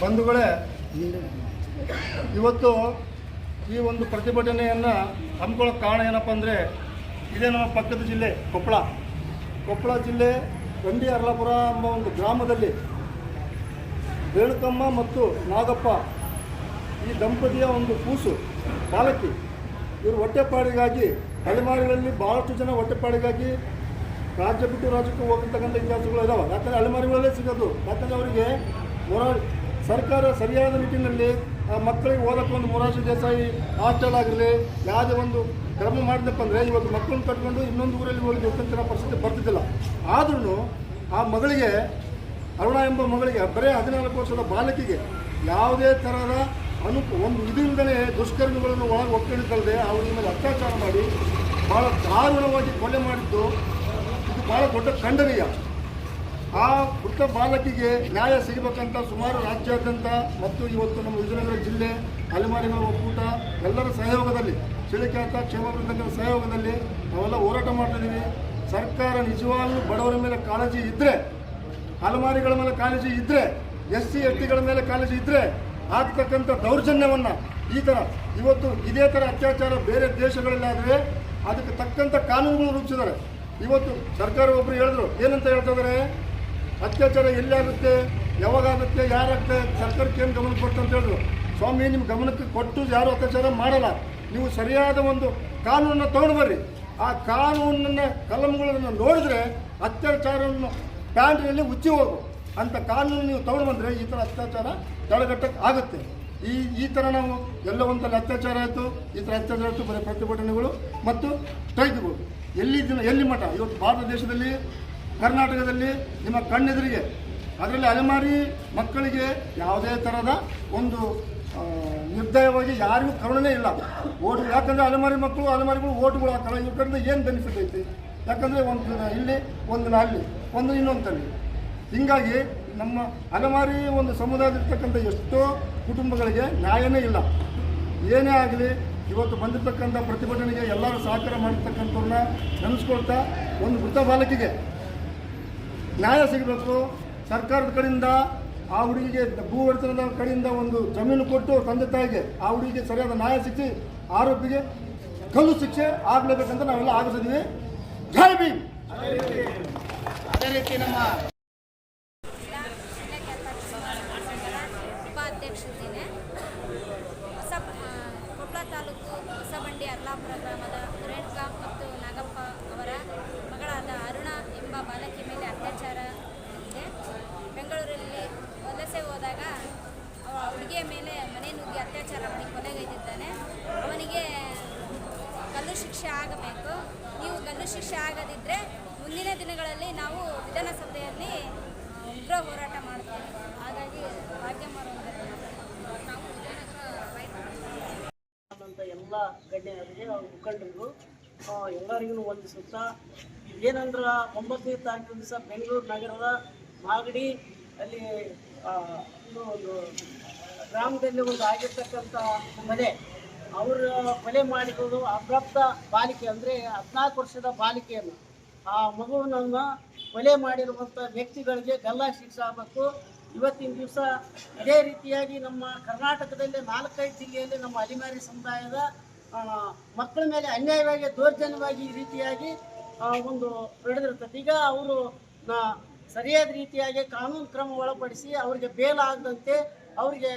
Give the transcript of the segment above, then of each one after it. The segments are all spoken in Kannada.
ಬಂಧುಗಳೇ, ಇವತ್ತು ಈ ಒಂದು ಪ್ರತಿಭಟನೆಯನ್ನು ಹಮ್ಮಿಕೊಳ್ಳೋಕೆ ಕಾರಣ ಏನಪ್ಪ ಅಂದರೆ, ಇದೇ ನಮ್ಮ ಪಕ್ಕದ ಜಿಲ್ಲೆ, ಕೊಪ್ಪಳ. ಕೊಪ್ಪಳ ಜಿಲ್ಲೆ ಗಂಡಿ ಅರ್ಲಾಪುರ ಎಂಬ ಒಂದು ಗ್ರಾಮದಲ್ಲಿ ರೇಣುಕಮ್ಮ ಮತ್ತು ನಾಗಪ್ಪ ಈ ದಂಪತಿಯ ಒಂದು ಕೂಸು, ಬಾಲಕಿ, ಇವರು ಹೊಟ್ಟೆಪಾಡಿಗಾಗಿ, ಅಲೆಮಾರಿಗಳಲ್ಲಿ ಭಾಳಷ್ಟು ಜನ ಹೊಟ್ಟೆಪಾಡಿಗಾಗಿ ರಾಜ್ಯ ಬಿಟ್ಟು ರಾಜ್ಯಕ್ಕೆ ಹೋಗಿರ್ತಕ್ಕಂಥ ಇತಿಹಾಸಗಳು ಇದಾವೆ. ಯಾಕಂದರೆ ಅಲೆಮಾರಿಗಳಲ್ಲೇ ಸಿಗೋದು. ಯಾಕಂದರೆ ಅವರಿಗೆ ಮೊರಾ ಸರ್ಕಾರ ಸರಿಯಾದ ನಿಟ್ಟಿನಲ್ಲಿ ಆ ಮಕ್ಕಳಿಗೆ ಓದಕ್ಕೆ ಒಂದು ಮೊರಾರ್ಜಿ ದೇಸಾಯಿ ಹಾಸ್ಟೆಲ್ ಆಗಿರಲಿ, ಯಾವುದೇ ಒಂದು ಕ್ರಮ ಮಾಡಿದಪ್ಪ ಅಂದರೆ ಇವತ್ತು ಮಕ್ಕಳನ್ನ ಕಟ್ಕೊಂಡು ಇನ್ನೊಂದು ಊರಲ್ಲಿ ಹೋಗಿ ದುಡ್ಕಂತಿರೋ ಪರಿಸ್ಥಿತಿ ಬರ್ತಿದ್ದಿಲ್ಲ. ಆದ್ರೂ ಆ ಮಗಳಿಗೆ, ಅರುಣ ಎಂಬ ಮಗಳಿಗೆ ಬರೀ ಹದಿನಾಲ್ಕು ವರ್ಷದ ಬಾಲಕಿಗೆ ಯಾವುದೇ ಥರದ ಅನು ಒಂದು ಇದರಿಂದಲೇ ದುಷ್ಕರ್ಮಿಗಳನ್ನು ಒಳಗೆ ಒಪ್ಕೊಂಡಿದ್ದಲ್ಲದೆ ಅವ್ರ ಮೇಲೆ ಅತ್ಯಾಚಾರ ಮಾಡಿ ಭಾಳ ದಾರುಣವಾಗಿ ಕೊಲೆ ಮಾಡಿದ್ದು. ಇದು ಭಾಳ ದೊಡ್ಡ ಖಂಡನೀಯ. ಆ ಪುಟ್ಟ ಬಾಲಕಿಗೆ ನ್ಯಾಯ ಸಿಗಬೇಕಂತ ಸುಮಾರು ರಾಜ್ಯಾದ್ಯಂತ ಮತ್ತು ಇವತ್ತು ನಮ್ಮ ವಿಜಯನಗರ ಜಿಲ್ಲೆ, ಅಲೆಮಾರಿಗಳ ಒಕ್ಕೂಟ, ಎಲ್ಲರ ಸಹಯೋಗದಲ್ಲಿ ಶಿಳಿಕ್ಯಾತ ಕ್ಷೇಮಾಭಿವೃದ್ಧಿ ಸಹಯೋಗದಲ್ಲಿ ನಾವೆಲ್ಲ ಹೋರಾಟ ಮಾಡ್ತಿದ್ದೀವಿ. ಸರ್ಕಾರ ನಿಜವಾಗ್ಲೂ ಬಡವರ ಮೇಲೆ ಕಾಳಜಿ ಇದ್ದರೆ ಅಲೆಮಾರಿಗಳ ಮೇಲೆ ಕಾಳಜಿ ಇದ್ದರೆ ಎಸ್ ಸಿ ಎಸ್ ಟಿಗಳ ಮೇಲೆ ಕಾಳಜಿ ಇದ್ದರೆ ಆಗ್ತಕ್ಕಂಥ ದೌರ್ಜನ್ಯವನ್ನು ಈ ಥರ ಇವತ್ತು ಇದೇ ಥರ ಅತ್ಯಾಚಾರ ಬೇರೆ ದೇಶಗಳಲ್ಲಾದರೆ ಅದಕ್ಕೆ ತಕ್ಕಂಥ ಕಾನೂನುಗಳು ರೂಪಿಸಿದ್ದಾರೆ. ಇವತ್ತು ಸರ್ಕಾರ ಒಬ್ಬರು ಹೇಳಿದ್ರು, ಏನಂತ ಹೇಳ್ತಾ ಇದ್ದಾರೆ? ಅತ್ಯಾಚಾರ ಎಲ್ಲಾಗುತ್ತೆ ಯಾವಾಗಾಗುತ್ತೆ ಯಾರಾಗುತ್ತೆ ಸರ್ಕಾರಕ್ಕೆ ಏನು ಗಮನ ಕೊಟ್ಟು ಅಂತ ಹೇಳಿದ್ರು. ಸ್ವಾಮಿ, ನಿಮ್ಮ ಗಮನಕ್ಕೆ ಕೊಟ್ಟು ಯಾರು ಅತ್ಯಾಚಾರ ಮಾಡಲ್ಲ. ನೀವು ಸರಿಯಾದ ಒಂದು ಕಾನೂನನ್ನು ತಗೊಂಡು ಬರ್ರಿ ಆ ಕಾನೂನನ್ನು, ಕಲಂಗಳನ್ನು ನೋಡಿದ್ರೆ ಅತ್ಯಾಚಾರವನ್ನು ಪ್ಯಾಂಟ್ನಲ್ಲಿ ಉಚ್ಚಿ ಹೋಗು. ಅಂತ ಕಾನೂನು ನೀವು ತಗೊಂಡು ಬಂದರೆ ಈ ಥರ ಅತ್ಯಾಚಾರ ತಡೆಗಟ್ಟಕ್ಕೆ ಆಗುತ್ತೆ. ಈ ಈ ಥರ ನಾವು ಎಲ್ಲ ಒಂದಲ್ಲಿ ಅತ್ಯಾಚಾರ ಆಯಿತು, ಈ ಥರ ಅತ್ಯಾಚಾರ ಆಯಿತು, ಬರೀ ಪ್ರತಿಭಟನೆಗಳು ಮತ್ತು ಸ್ಟ್ರೈಕ್ಗಳು. ಎಲ್ಲಿ ದಿನ, ಎಲ್ಲಿ ಮಠ? ಇವತ್ತು ಭಾರತ ದೇಶದಲ್ಲಿ ಕರ್ನಾಟಕದಲ್ಲಿ ನಿಮ್ಮ ಕಣ್ಣೆದುರಿಗೆ, ಅದರಲ್ಲಿ ಅಲೆಮಾರಿ ಮಕ್ಕಳಿಗೆ ಯಾವುದೇ ಥರದ ಒಂದು ನಿರ್ದಯವಾಗಿ ಯಾರಿಗೂ ಕರುಣೆ ಇಲ್ಲ. ಓಟು, ಯಾಕಂದರೆ ಅಲೆಮಾರಿ ಮಕ್ಕಳು, ಅಲೆಮಾರಿಗಳು ಓಟುಗಳು ಹಾಕಲ್ಲ. ಇವ್ರ ಏನು ಬೆನಿಫಿಟ್ ಐತಿ? ಯಾಕಂದರೆ ಒಂದು ಇಲ್ಲಿ, ಒಂದು ಅಲ್ಲಿ, ಒಂದು ಇನ್ನೊಂದು ತಲ್ಲಿ ಹೀಗಾಗಿ ನಮ್ಮ ಅಲೆಮಾರಿ ಒಂದು ಸಮುದಾಯದಲ್ಲಿರ್ತಕ್ಕಂಥ ಎಷ್ಟೋ ಕುಟುಂಬಗಳಿಗೆ ನ್ಯಾಯನೇ ಇಲ್ಲ. ಏನೇ ಆಗಲಿ, ಇವತ್ತು ಬಂದಿರತಕ್ಕಂಥ ಪ್ರತಿಭಟನೆಗೆ ಎಲ್ಲರೂ ಸಹಕಾರ ಮಾಡಿರ್ತಕ್ಕಂಥವ್ರನ್ನ ನೆನೆಸ್ಕೊಳ್ತಾ, ಒಂದು ಮೃತ ಬಾಲಕಿಗೆ ನ್ಯಾಯ ಸಿಗಬೇಕು. ಸರ್ಕಾರದ ಕಡೆಯಿಂದ ಆ ಹುಡುಗಿಗೆ ಭೂ ಒಡೆತನದ ಕಡೆಯಿಂದ ಒಂದು ಜಮೀನು ಕೊಟ್ಟು ತಂದೆ ತಾಯಿಗೆ ಆ ಹುಡುಗಿಗೆ ಸರಿಯಾದ ನ್ಯಾಯ ಸಿಕ್ಕಿ ಆರೋಪಿಗೆ ಕಲ್ಲು ಶಿಕ್ಷೆ ಆಗಲೇಬೇಕಂತ ನಾವೆಲ್ಲ ಆಗಿಸಿದ್ವಿ ಜೈ ಭೀಮ್! ಅದೇ ರೀತಿ ನಮ್ಮ ಉಪಾಧ್ಯಕ್ಷಿದ್ದೇನೆ ಹೊಸ ಕೊಪ್ಪಳ ತಾಲೂಕು ಹೊಸಬಂಡಿ ಅರ್ಲಾಪುರ ಗ್ರಾಮದ ರೇಣುಕಾ ಮತ್ತು ನಾಗಪ್ಪ ಅವರ ಮಗಳಾದ ಅರುಣ ಎಂಬ ಬಾಲಕಿ ಮೇಲೆ ಅತ್ಯಾಚಾರ ಇದೆ ಬೆಂಗಳೂರಲ್ಲಿ ವಲಸೆ ಹೋದಾಗ ಅವ ಹುಡುಗಿಯ ಮೇಲೆ, ಮನೆ ನುಗ್ಗಿ ಅತ್ಯಾಚಾರ ಮಾಡಿ ಕೊನೆಗೈದಿದ್ದಾನೆ ಅವನಿಗೆ ಗಲ್ಲು ಶಿಕ್ಷೆ ಆಗಬೇಕು. ನೀವು ಗಲ್ಲು ಶಿಕ್ಷೆ ಆಗದಿದ್ದರೆ ಮುಂದಿನ ದಿನಗಳಲ್ಲಿ ನಾವು ವಿಧಾನಸಭೆಯಲ್ಲಿ ಉಗ್ರ ಹೋರಾಟ ಮಾಡ್ತೀವಿ. ಹಾಗಾಗಿ ಭಾಗ್ಯ ನಾವು ವಿಜಯನಗರ ರೈತ ಅಂತ ಎಲ್ಲ ಗಣ್ಯರಿಗೆ ಮುಖಂಡರಿಗೂ ಎಲ್ಲರಿಗೂ ವಂದಿಸುತ್ತಾ ಏನಂದ್ರೆ ಒಂಬತ್ತನೇ ತಾರೀಕು ದಿವಸ ಬೆಂಗಳೂರು ನಗರದ ಮಾಗಡಿ, ಅಲ್ಲಿ ಗ್ರಾಮದಲ್ಲಿ ಒಂದು ಆಗಿರ್ತಕ್ಕಂಥ ಮನೆ, ಅವರು ಕೊಲೆ ಮಾಡಿರೋದು ಅಪ್ರಾಪ್ತ ಬಾಲಿಕೆ ಅಂದರೆ ಹದಿನಾಲ್ಕು ವರ್ಷದ ಬಾಲಿಕೆಯನ್ನು. ಆ ಮಗುವನ್ನು ಕೊಲೆ ಮಾಡಿರುವಂಥ ವ್ಯಕ್ತಿಗಳಿಗೆ ಗಲ್ಲ ಶಿಕ್ಷೆ ಆಗಬೇಕು ಇವತ್ತಿನ ದಿವಸ ಇದೇ ರೀತಿಯಾಗಿ ನಮ್ಮ ಕರ್ನಾಟಕದಲ್ಲಿ ನಾಲ್ಕೈದು ಜಿಲ್ಲೆಯಲ್ಲಿ ನಮ್ಮ ಅಲಿಮಾರಿ ಸಮುದಾಯದ ಮಕ್ಕಳ ಮೇಲೆ ಅನ್ಯಾಯವಾಗಿ, ದೌರ್ಜನ್ಯವಾಗಿ ಈ ರೀತಿಯಾಗಿ ಒಂದು ನಡೆದಿರ್ತದೆ. ಈಗ ಅವರು ಸರಿಯಾದ ರೀತಿಯಾಗಿ ಕಾನೂನು ಕ್ರಮ ಒಳಪಡಿಸಿ ಅವರಿಗೆ ಬೇಲ್ ಆಗದಂತೆ ಅವರಿಗೆ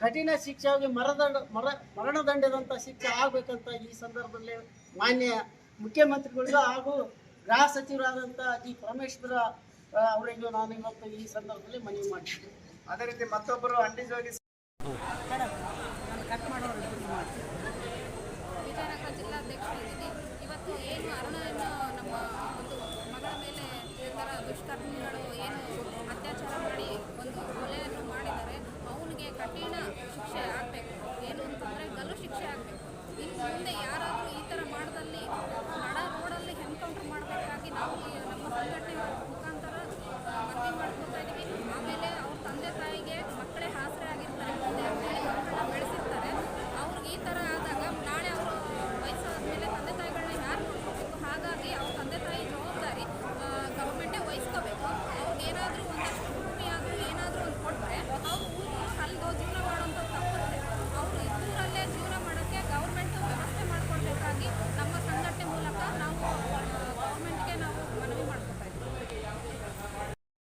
ಕಠಿಣ ಶಿಕ್ಷೆ ಆಗಿ ಮರದಂಡ ಮರ ಮರಣದಂಡದಂಥ ಶಿಕ್ಷೆ ಆಗಬೇಕಂತ ಈ ಸಂದರ್ಭದಲ್ಲಿ ಮಾನ್ಯ ಮುಖ್ಯಮಂತ್ರಿಗಳಿಗೂ ಹಾಗೂ ಗೃಹ ಸಚಿವರಾದಂಥ ಜಿ ಪರಮೇಶ್ವರ ಅವರಿಗೂ ನಾನು ಇವತ್ತು ಈ ಸಂದರ್ಭದಲ್ಲಿ ಮನವಿ ಮಾಡಿದ್ದೇನೆ ಅದೇ ರೀತಿ ಮತ್ತೊಬ್ಬರು ಅಂಡಿ ಜೋಗಿ ಕಟ್ ಮಾಡೋರು ವಿಜಯನಗರ ಜಿಲ್ಲಾಧ್ಯಕ್ಷರಿದ್ದೀನಿ ಇವತ್ತು ಏನು ಅರುಣನ್ನು ನಮ್ಮ ಒಂದು ಮಗಳ ಮೇಲೆ ಈ ಥರ ದುಷ್ಕರ್ಮಿಗಳು ಏನು ಅತ್ಯಾಚಾರ ಮಾಡಿ ಒಂದು ಕೊಲೆಯನ್ನು ಮಾಡಿದ್ದಾರೆ ಅವನಿಗೆ ಕಠಿಣ ಶಿಕ್ಷೆ ಆಗಬೇಕು. ಏನು ಅಂತಂದರೆ ಗಲ್ಲು ಶಿಕ್ಷೆ ಆಗಬೇಕು. ಇನ್ನು ಮುಂದೆ ಯಾರಾದರೂ ಈ ಥರ ಮಾಡದಲ್ಲಿ ನಡ ರೋಡಲ್ಲಿ ಎನ್ಕೌಂಟರ್ ಮಾಡಬೇಕಾಗಿ ನಾವು ಈ ನಮ್ಮ ಸಂಘಟನೆ ಮುಖಾಂತರ ಆ, ಮನವಿ ಮಾಡ್ಕೊತಾ ಇದ್ದೀವಿ ಆಮೇಲೆ ಅವ್ರ ತಂದೆ ತಾಯಿಗೆ ಮಕ್ಕಳೇ ಆಸರೆ ಆಗಿರ್ತಾರೆ ಮುಂದೆ ಅಂತೇಳಿ ಮಕ್ಕಳನ್ನ ಬೆಳೆಸಿರ್ತಾರೆ ಅವ್ರಿಗೆ ಈ ಥರ ಆದಾಗ ನಾಳೆ ಅವರು ವಯಸ್ಸಾದ ಮೇಲೆ ತಂದೆ ತಾಯಿಗಳನ್ನ ಯಾರು ನೋಡ್ಕೋಬೇಕು ಹಾಗಾಗಿ ಅವ್ರ ತಂದೆ ತಾಯಿ ಜವಾಬ್ದಾರಿ ಗೌರ್ಮೆಂಟೇ ವಹಿಸ್ಕೋಬೇಕು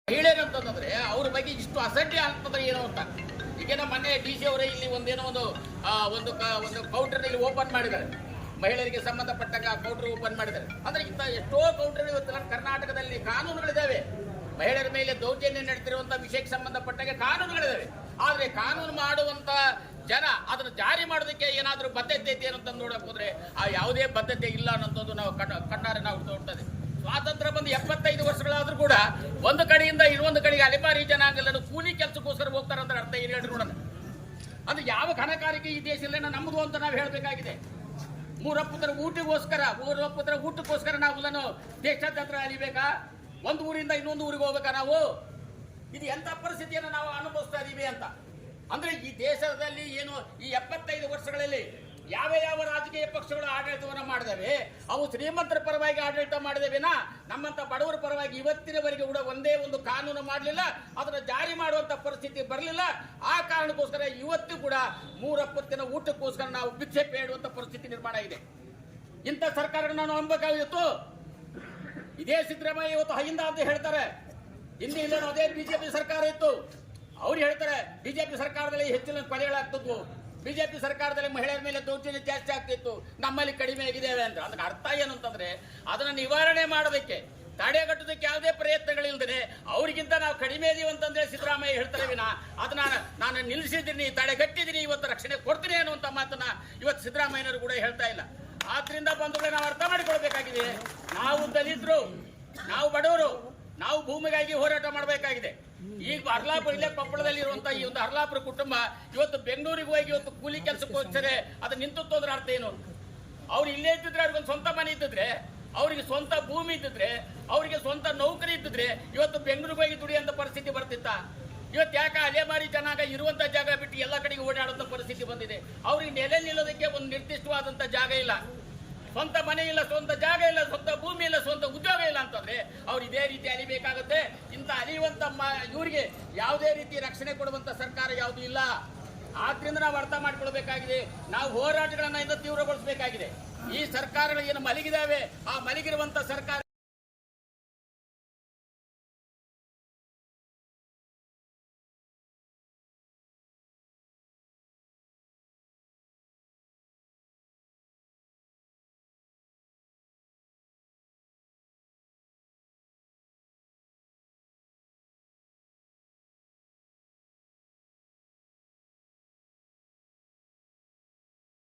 ಅಂತಂದ್ರೆ ಅವ್ರ ಬಗ್ಗೆ ಇಷ್ಟು ಅಸಡ್ಡೆ ಆಗ್ತದೆ ಏನೋ ಅಂತ. ಈಗೇನೋ ಮೊನ್ನೆ ಡಿ ಸಿ ಅವರೇ ಇಲ್ಲಿ ಒಂದೇನೋ ಒಂದು ಒಂದು ಒಂದು ಕೌಂಟರ್ ಇಲ್ಲಿ ಓಪನ್ ಮಾಡಿದ್ದಾರೆ. ಮಹಿಳೆಯರಿಗೆ ಸಂಬಂಧಪಟ್ಟಾಗ ಕೌಂಟರ್ ಓಪನ್ ಮಾಡಿದ್ದಾರೆ. ಅಂದ್ರೆ ಇಂಥ ಎಷ್ಟೋ ಕೌಂಟರ್ ಇವತ್ತು ನಮ್ಮ ಕರ್ನಾಟಕದಲ್ಲಿ ಕಾನೂನುಗಳಿದ್ದಾವೆ. ಮಹಿಳೆಯರ ಮೇಲೆ ದೌರ್ಜನ್ಯ ನಡೆದಿರುವಂಥ ವಿಷಯಕ್ಕೆ ಸಂಬಂಧಪಟ್ಟಾಗ ಕಾನೂನುಗಳಿದ್ದಾವೆ. ಆದ್ರೆ ಕಾನೂನು ಮಾಡುವಂತ ಜನ ಅದನ್ನು ಜಾರಿ ಮಾಡೋದಕ್ಕೆ ಏನಾದರೂ ಬದ್ಧತೆ ಇದೆ ಅಂತ ನೋಡಕ್ ಹೋದ್ರೆ ಆ ಯಾವುದೇ ಬದ್ಧತೆ ಇಲ್ಲ ಅನ್ನೋದು ನಾವು ಕಣ್ಣ, ಕಣ್ಣಾರೆ ನಾವು ನೋಡ್ತದೆ ಸ್ವಾತಂತ್ರ್ಯ ಬಂದು ಎಪ್ಪತ್ತೈದು ವರ್ಷಗಳಾದ್ರೂ ಕೂಡ ಒಂದು ಕಡೆಯಿಂದ ಇನ್ನೊಂದು ಕಡೆಗೆ ಅಲೆಮಾರಿ ಜನಾಂಗಲ್ಲೂ ಕೂಲಿ ಕೆಲಸಕ್ಕೋಸ್ಕರ ಹೋಗ್ತಾರೆ ಅಂದ್ರೆ ಅರ್ಥ ಏನು ಹೇಳಿ ನೋಡೋಣ ಅದು ಯಾವ ಘನಕಾರಿಕೆ ಈ ದೇಶದಲ್ಲೇ ನಮ್ಮದು ಅಂತ ನಾವು ಹೇಳಬೇಕಾಗಿದೆ. ಮೂರಪ್ಪತರ ಊಟಗೋಸ್ಕರ ಮೂರಪ್ಪತರ ಊಟಕ್ಕೋಸ್ಕರ ನಾವು ಅದನ್ನು ದೇಶಾದ್ಯಂತರ ಅಲಿಬೇಕಾ ಒಂದು ಊರಿಂದ ಇನ್ನೊಂದು ಊರಿಗೆ ಹೋಗ್ಬೇಕಾ ನಾವು? ಇದು ಎಂತ ಪರಿಸ್ಥಿತಿಯನ್ನು ನಾವು ಅನುಭವಿಸ್ತಾ ಇದ್ದೀವಿ ಅಂತ. ಅಂದ್ರೆ ಈ ದೇಶದಲ್ಲಿ ಏನು ಈ ಎಪ್ಪತ್ತೈದು ವರ್ಷಗಳಲ್ಲಿ ಯಾವ ಯಾವ ರಾಜಕೀಯ ಪಕ್ಷಗಳು ಆಡಳಿತವನ್ನು ಮಾಡಿದವೆ? ಅವು ಶ್ರೀಮಂತರ ಪರವಾಗಿ ಆಡಳಿತ ಮಾಡಿದವೆನಾ? ನಮ್ಮಂತ ಬಡವರ ಪರವಾಗಿ ಇವತ್ತಿನವರೆಗೆ ಕೂಡ ಒಂದೇ ಒಂದು ಕಾನೂನು ಮಾಡಲಿಲ್ಲ, ಅದನ್ನು ಜಾರಿ ಮಾಡುವಂತ ಪರಿಸ್ಥಿತಿ ಬರಲಿಲ್ಲ. ಆ ಕಾರಣಕ್ಕೋಸ್ಕರ ಇವತ್ತು ಕೂಡ ಮೂರಪ್ಪತ್ತಿನ ಊಟಕ್ಕೋಸ್ಕರ ನಾವು ಭಿಕ್ಷೆ ಬೇಡುವಂತ ಪರಿಸ್ಥಿತಿ ನಿರ್ಮಾಣ ಇದೆ. ಇಂಥ ಸರ್ಕಾರಗಳನ್ನ ನಾವು ನಂಬಬೇಕಾಗಿತ್ತು. ಇದೇ ಸಿದ್ದರಾಮಯ್ಯ ಇವತ್ತು ಹೈಂದ ಅಂತ ಹೇಳ್ತಾರೆ. ಹಿಂದೆ ಇಲ್ಲ ಅದೇ ಬಿಜೆಪಿ ಸರ್ಕಾರ ಇತ್ತು. ಅವ್ರು ಹೇಳ್ತಾರೆ, ಬಿಜೆಪಿ ಸರ್ಕಾರದಲ್ಲಿ ಹೆಚ್ಚಿನ ಕೊಲೆಗಳಾಗ್ತಿದ್ವು ಬಿಜೆಪಿ ಸರ್ಕಾರದಲ್ಲಿ ಮಹಿಳೆಯರ ಮೇಲೆ ದೌರ್ಜನ್ಯ ಜಾಸ್ತಿ ಆಗ್ತಿತ್ತು, ನಮ್ಮಲ್ಲಿ ಕಡಿಮೆ ಆಗಿದ್ದೇವೆ ಅಂತ ಅದಕ್ಕೆ ಅರ್ಥ ಏನು ಅಂತಂದ್ರೆ, ಅದನ್ನ ನಿವಾರಣೆ ಮಾಡೋದಕ್ಕೆ ತಡೆಗಟ್ಟೋದಕ್ಕೆ ಯಾವುದೇ ಪ್ರಯತ್ನಗಳಿಲ್ಲದೆ ಅವರಿಗಿಂತ ನಾವು ಕಡಿಮೆ ಇದೀವಿ ಅಂತಂದ್ರೆ ಸಿದ್ದರಾಮಯ್ಯ ಹೇಳ್ತಾರೆ ವಿನ, ಅದನ್ನ ನಾನು ನಿಲ್ಲಿಸಿದ್ದೀನಿ ತಡೆಗಟ್ಟಿದ್ದೀನಿ ಇವತ್ತು ರಕ್ಷಣೆ ಕೊಡ್ತೀನಿ ಅನ್ನುವಂಥ ಮಾತನ್ನ ಇವತ್ತು ಸಿದ್ದರಾಮಯ್ಯನವರು ಕೂಡ ಹೇಳ್ತಾ ಇಲ್ಲ. ಆದ್ರಿಂದ ಬಂಧುಗಳೇ ನಾವು ಅರ್ಥ ಮಾಡಿಕೊಳ್ಬೇಕಾಗಿದೆ. ನಾವು ದಲಿತರು, ನಾವು ಬಡವರು, ನಾವು ಭೂಮಿಗಾಗಿ ಹೋರಾಟ ಮಾಡಬೇಕಾಗಿದೆ. ಈಗ ಹರ್ಲಾಪುರ ಇಲ್ಲೇ ಕೊಪ್ಪಳದಲ್ಲಿ ಇರುವಂತ ಈ ಒಂದು ಹರ್ಲಾಪುರ ಕುಟುಂಬ ಇವತ್ತು ಬೆಂಗಳೂರಿಗೆ ಹೋಗಿ ಇವತ್ತು ಕೂಲಿ ಕೆಲಸಕ್ಕೆ ಹೋಗ್ತಾರೆ. ಅದು ನಿಂತು ಅದ್ರ ಅರ್ಥ ಏನು? ಅವ್ರು ಇಲ್ಲೇ ಇದ್ದಿದ್ರೆ ಅವ್ರಿಗೊಂದು ಸ್ವಂತ ಮನೆ ಇದ್ದಿದ್ರೆ, ಅವರಿಗೆ ಸ್ವಂತ ಭೂಮಿ ಇದ್ದಿದ್ರೆ, ಅವರಿಗೆ ಸ್ವಂತ ನೌಕರಿ ಇದ್ದಿದ್ರೆ ಇವತ್ತು ಬೆಂಗಳೂರಿಗೆ ಹೋಗಿ ದುಡಿಯುವಂತ ಪರಿಸ್ಥಿತಿ ಬರ್ತಿತ್ತ? ಇವತ್ತು ಯಾಕೆ ಅಲೆಮಾರಿ ಜನಾಂಗ ಇರುವಂತ ಜಾಗ ಬಿಟ್ಟು ಎಲ್ಲ ಕಡೆಗೆ ಓಡಾಡುವಂತ ಪರಿಸ್ಥಿತಿ ಬಂದಿದೆ? ಅವ್ರಿಗೆ ನೆಲೆ ನಿಲ್ಲೋದಕ್ಕೆ ಒಂದು ನಿರ್ದಿಷ್ಟವಾದಂತ ಜಾಗ ಇಲ್ಲ. ಸ್ವಂತ ಮನೆ ಇಲ್ಲ, ಸ್ವಂತ ಜಾಗ ಇಲ್ಲ, ಸ್ವಂತ ಭೂಮಿ ಇಲ್ಲ, ಸ್ವಂತ ಉದ್ಯೋಗ ಇಲ್ಲ ಅಂತಂದ್ರೆ ಅವ್ರು ಇದೇ ರೀತಿ ಅಲಿಬೇಕಾಗುತ್ತೆ ಇಂಥ ಅಲಿಯುವಂತ ಇವರಿಗೆ ಯಾವುದೇ ರೀತಿ ರಕ್ಷಣೆ ಕೊಡುವಂತ ಸರ್ಕಾರ ಯಾವುದು ಇಲ್ಲ. ಆದ್ರಿಂದ ನಾವು ಅರ್ಥ ಮಾಡ್ಕೊಳ್ಬೇಕಾಗಿದೆ. ನಾವು ಹೋರಾಟಗಳನ್ನ ಇಂದ ತೀವ್ರಗೊಳಿಸಬೇಕಾಗಿದೆ. ಈ ಸರ್ಕಾರಗಳು ಏನು ಮಲಗಿದಾವೆ ಆ ಮಲಗಿರುವಂತ ಸರ್ಕಾರ